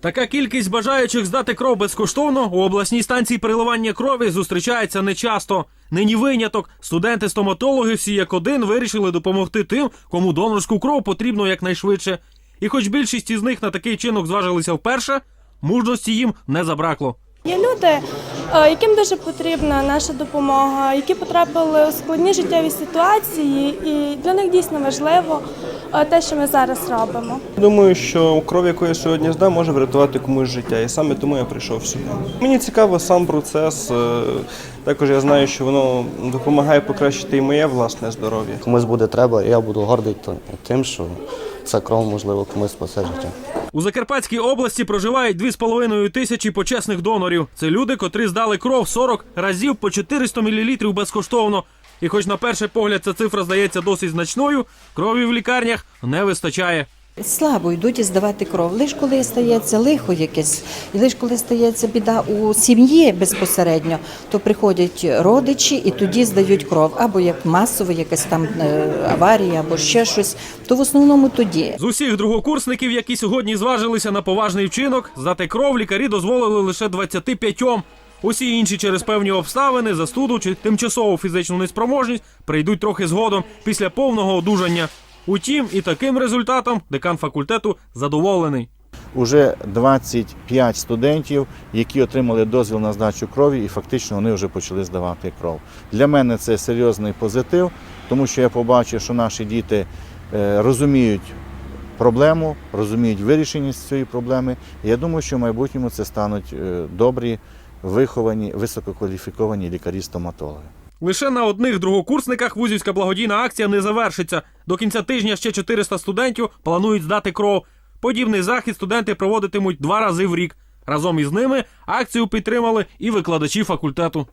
Така кількість бажаючих здати кров безкоштовно у обласній станції переливання крові зустрічається нечасто. Нині виняток. Студенти-стоматологи всі як один вирішили допомогти тим, кому донорську кров потрібно якнайшвидше. І хоч більшість із них на такий чинок зважилися вперше, мужності їм не забракло. Є люди, яким дуже потрібна наша допомога, які потрапили у складні життєві ситуації, і для них дійсно важливо е, те, що ми зараз робимо. Думаю, що кров, яку я сьогодні здам, може врятувати комусь життя. І саме тому я прийшов сюди. Мені цікаво сам процес. е, Також я знаю, що воно допомагає покращити і моє власне здоров'я. Комусь буде треба, і я буду гордий тим, що ця кров, можливо, комусь спасе життя. У Закарпатській області проживають 2,5 тисячі почесних донорів. Це люди, котрі здали кров 40 разів по 400 мл безкоштовно. І хоч на перший погляд ця цифра здається досить значною, крові в лікарнях не вистачає. Слабо йдуть здавати кров. Лише коли стається лихо якесь, і лише коли стається біда у сім'ї безпосередньо, то приходять родичі і тоді здають кров. Або як масово, якась там е, аварія, або ще щось. То в основному тоді. З усіх другокурсників, які сьогодні зважилися на поважний вчинок, здати кров лікарі дозволили лише 25. Усі інші через певні обставини, застуду чи тимчасову фізичну неспроможність прийдуть трохи згодом після повного одужання. Утім, і таким результатом декан факультету задоволений. Уже 25 студентів, які отримали дозвіл на здачу крові, і фактично вони вже почали здавати кров. Для мене це серйозний позитив, тому що я побачив, що наші діти е, розуміють проблему, розуміють вирішення цієї проблеми. І я думаю, що в майбутньому це стануть е, добрі, виховані, висококваліфіковані лікарі-стоматологи. Лише на одних другокурсниках вузівська благодійна акція не завершиться. До кінця тижня ще 400 студентів планують здати кров. Подібний захід студенти проводитимуть два рази в рік. Разом із ними акцію підтримали і викладачі факультету.